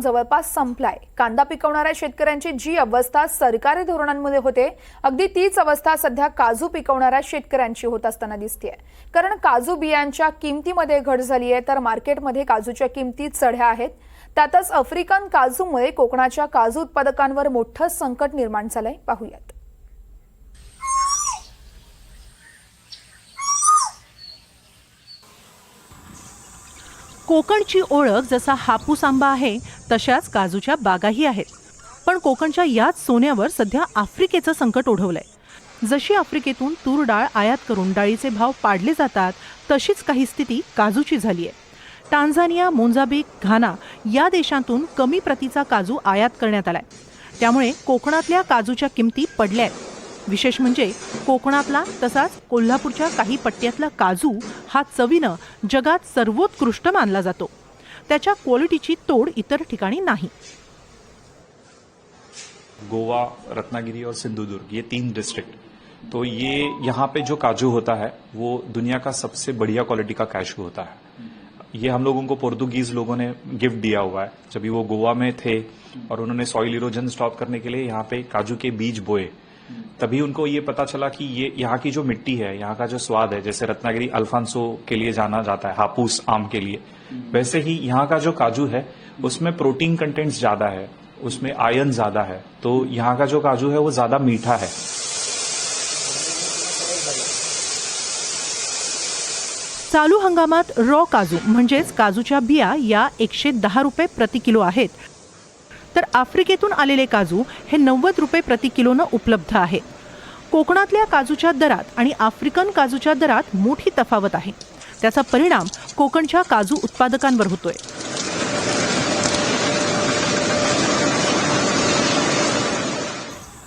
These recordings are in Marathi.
जवळपास संपलाय. कांदा पिकवणाऱ्या शेतकऱ्यांची जी अवस्था सरकारी धोरणांमध्ये होते अगदी तीच अवस्था सध्या काजू पिकवणाऱ्या शेतकऱ्यांची होत असताना दिसते कारण काजू बियांच्या किमतीमध्ये घट झाली आहे तर मार्केटमध्ये काजूच्या किमती चढ्या आहेत. त्यातच आफ्रिकन काजूमुळे कोकणाच्या काजू उत्पादकांवर मोठं संकट निर्माण झालंय. पाहूयात. कोकणची ओळख जसा हापूस आंबा आहे तशाच काजूच्या बागाही आहेत. पण कोकणच्या याच सोन्यावर सध्या आफ्रिकेचं संकट ओढवलंय. जशी आफ्रिकेतून तूर डाळ आयात करून डाळीचे भाव पाडले जातात तशीच काही स्थिती काजूची झाली आहे टांझानिया मोंझाबिक घाना या देशांतून कमी प्रतीचा काजू आयात करण्यात आलाय. त्यामुळे कोकणातल्या काजूच्या किमती पडल्या आहेत विशेष म्हणजे कोकणातला तसाच कोल्हापूरच्या काही पट्ट्यातला काजू हा चवीनं जगात सर्वोत्कृष्ट मानला जातो. त्याच्या क्वालिटीची तोड इतर ठिकाणी नाही. गोवा रत्नागिरी और सिंधुदुर्ग ये तीन डिस्ट्रिक्ट तो ये यहाँ पे जो काजू होता है वो दुनिया का सबसे बढ़िया क्वालिटी का कैशू होता है। ये हम लोगों को पोर्तुगीज लोगों ने गिफ्ट दिया हुआ है। जब वो गोवा में थे और उन्होंने सॉइल इरोजन स्टॉप करने के लिए यहाँ पे काजू के बीज बोए तभी उनको ये पता चला कि ये यहाँ की जो मिट्टी है यहाँ का जो स्वाद है जैसे रत्नागिरी अल्फांसो के लिए जाना जाता है हापूस आम के लिए वैसे ही यहाँ का जो काजू है उसमें प्रोटीन कंटेंट्स ज़्यादा है उसमें आयन ज़्यादा है तो यहाँ का जो काजू है वो ज़्यादा मीठा है। चालू हंगामात रॉ काजू म्हणजेच काजूच्या बिया या एकशे दहा रुपये प्रति किलो आहेत. तर आफ्रिकेतून आलेले काजू हे नव्वद रुपये प्रति किलोनं उपलब्ध आहे. कोकणातल्या काजूच्या दरात आणि आफ्रिकन काजूच्या दरात मोठी तफावत आहे. त्याचा परिणाम कोकणच्या काजू उत्पादकांवर होतोय.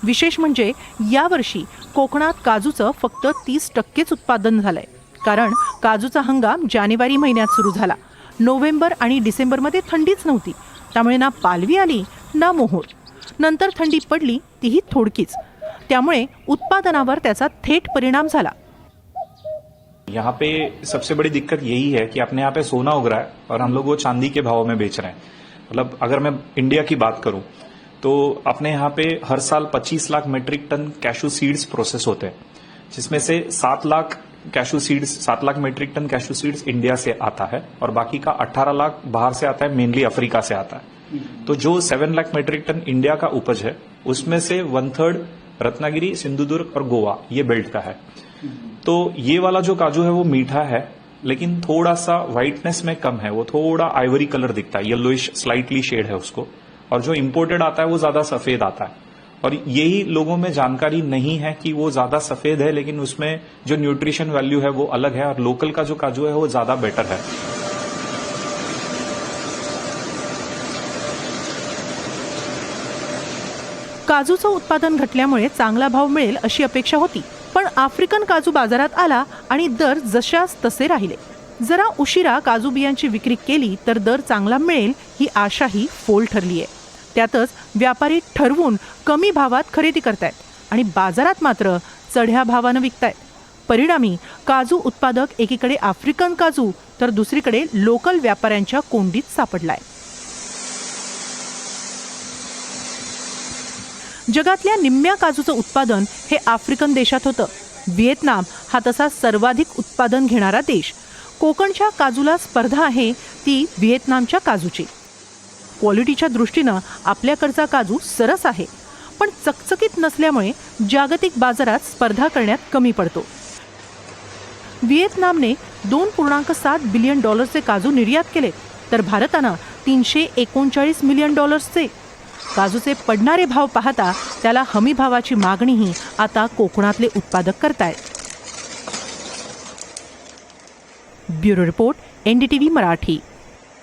विशेष म्हणजे यावर्षी कोकणात काजूचं फक्त तीस टक्केच उत्पादन झालंय. कारण काजूचा हंगाम जानेवारी महिन्यात सुरू झाला. नोव्हेंबर आणि डिसेंबरमध्ये थंडीच नव्हती. त्यामुळे ना पालवी आली ना मोहोर. नंतर थंडी पडली तीही थोडकीच. त्यामुळे उत्पादनावर त्याचा थेट परिणाम झाला. यहाँ पे सबसे बड़ी दिक्कत यही है कि अपने यहाँ पे सोना उग रहा है और हम लोग वो चांदी के भाव में बेच रहे हैं। मतलब अगर मैं इंडिया की बात करूं तो अपने यहाँ पे हर साल 25 lakh metric ton cashew seeds process होते हैं जिसमें से 7 lakh cashew seeds 7 lakh metric ton cashew seeds India से आता है और बाकी का 18 लाख बाहर से आता है मेनली अफ्रीका से आता है। तो जो seven lakh metric ton India का उपज है, उसमें से वन थर्ड रत्नागिरी, सिंधुदुर्ग और गोवा, ये बेल्ट का है। तो ये वाला जो काजू है, वो मीठा है, लेकिन थोड़ा सा व्हाइटनेस में कम है। वो थोड़ा आइवरी कलर दिखता है येलोइश स्लाइटली शेड है उसको। और जो इम्पोर्टेड आता है, वो ज़्यादा सफ़ेद आता है। और यही लोगों में जानकारी नहीं है कि वो ज़्यादा सफ़ेद है, लेकिन उसमें जो न्यूट्रिशन वैल्यू है, वो अलग है, और लोकल का जो काजू है, वो ज़्यादा बेटर है। काजूचं उत्पादन घटल्यामुळे चांगला भाव मिळेल अशी अपेक्षा होती. पण आफ्रिकन काजू बाजारात आला आणि दर जशाच तसे राहिले. जरा उशिरा काजू बियांची विक्री केली तर दर चांगला मिळेल ही आशाही फोल ठरली आहे त्यातच व्यापारी ठरवून कमी भावात खरेदी करतायत आणि बाजारात मात्र चढ्या भावानं विकतायत. परिणामी काजू उत्पादक एकीकडे आफ्रिकन काजू तर दुसरीकडे लोकल व्यापाऱ्यांच्या कोंडीत सापडलाय. जगातल्या निम्म्या काजूचं उत्पादन हे आफ्रिकन देशात होतं. व्हिएतनाम हा तसा सर्वाधिक उत्पादन घेणारा देश. कोकणच्या काजूला स्पर्धा आहे ती व्हिएतनामच्या काजूची. क्वालिटीच्या दृष्टीनं आपल्याकडचा काजू सरस आहे पण चकचकीत नसल्यामुळे जागतिक बाजारात स्पर्धा करण्यात कमी पडतो. व्हिएतनामने दोन पूर्णांक सात बिलियन डॉलर्सचे काजू निर्यात केले तर भारतानं तीनशे एकोणचाळीस मिलियन डॉलर्सचे काजूचे पडणारे भाव पाहता त्याला हमी भावाची मागणीही आता कोकणातले उत्पादक करतायत. Bureau report NDTV Marathi.